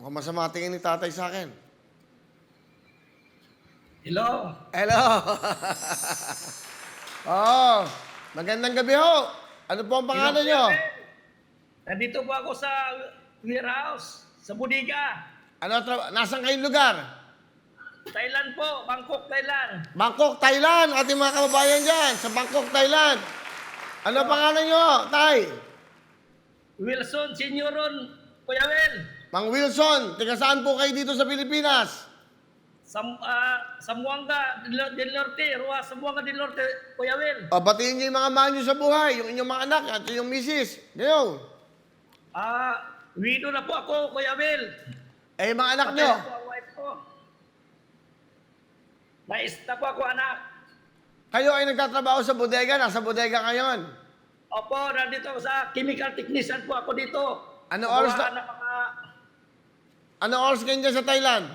Mukhang masama tingin ni tatay sa akin. Hello. Hello! oh, magandang gabi ho. Ano po ang pangalan nyo? Nandito po ako sa warehouse, sa bodega. Ano, tra- nasaan kayong lugar? Thailand po, Bangkok, Thailand. Bangkok, Thailand. Ating mga kababayan dyan, sa Bangkok, Thailand. Ano ang pangalan nyo, Tay? Wilson Senyoron, Kuya Will. Mang Wilson, tiga saan po kayo dito sa Pilipinas? Sam, ah, Samuanga del Norte, Rua Samuanga del Norte, Kuya Will. O, batiin nyo yung mga mahal nyo sa buhay, yung inyong mga anak at yung misis. Ngayon, Ah, widow na po ako, Kuya Will. eh, mga anak Patay nyo. na po ako, anak. Kayo ay nagtatrabaho sa bodega, nasa bodega ngayon. Opo, nandito ako sa chemical technician po ako dito. Ano oras na- Ano oras kayo dyan sa Thailand?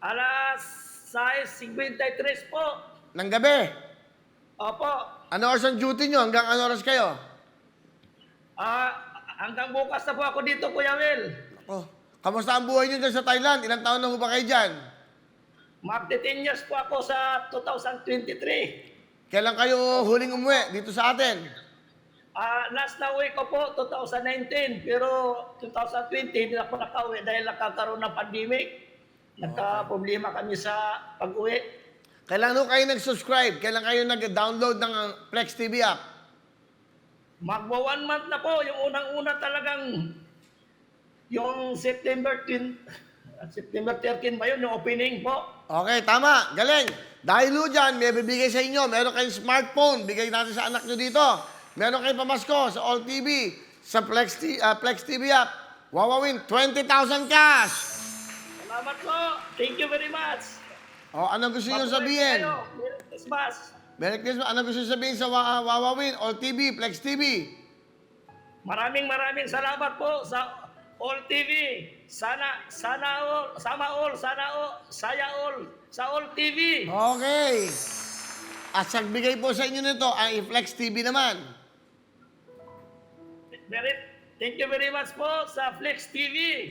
alas 6.53 po. Ng gabi. Opo, Ano oras ang duty nyo? Hanggang ano oras kayo? ah, hanggang bukas na po ako dito, Kuya Will. Oh, kamusta ang buhay nyo dyan sa Thailand? Ilang taon na ho ba kayo dyan? Magti 10 years po ako sa 2023. Kailan kayo huling umuwi dito sa atin? Ah, last na uwi ko po, 2019. Pero 2020, hindi na ako nakauwi dahil nakakaroon ng pandemic. Nagka-problema kami sa pag-uwi. Kailan ho kayo nag-subscribe? Kailan kayo nag-download ng uh, Flex TV app? Magwa one month na po, yung unang-una talagang yung September 10, September 13 ba yun, yung opening po. Okay, tama. Galing. Dahil ho dyan, may bibigay sa inyo. Meron kayong smartphone. Bigay natin sa anak nyo dito. Meron kayong pamasko sa All TV, sa Flex, T- uh, Flex TV app. Wawawin, 20,000 cash. Salamat po. Thank you very much. O, ano gusto nyo sabihin? kayo. Merry Christmas. Merry Christmas. Ano gusto nyo sabihin sa Wa- Wawawin, All TV, Flex TV? Maraming maraming salamat po sa All TV. Sana, sana all, sama all, sana all, saya all, sa All TV. Okay. At sagbigay po sa inyo nito ang i-Flex TV naman. Very, thank you very much po sa Flex TV.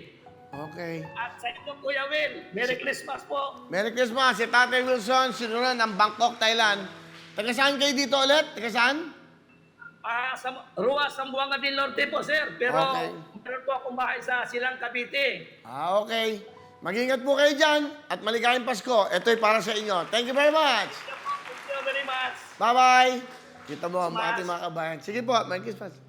Okay. At sa inyo, Kuya Will, Merry Christmas po. Merry Christmas. Si Tatay Wilson, sinura ng Bangkok, Thailand. Taga saan kayo dito ulit? Taga saan? Ah, sa Rua, Sambuanga del Norte po, sir. Pero Okay. meron po akong bahay sa Silang Cavite. Ah, okay. Mag-ingat po kayo dyan at maligayang Pasko. Ito'y para sa inyo. Thank you very much. Much. Bye-bye. Kita mo ang Christmas. ating mga kabayan. Sige po, Merry Christmas.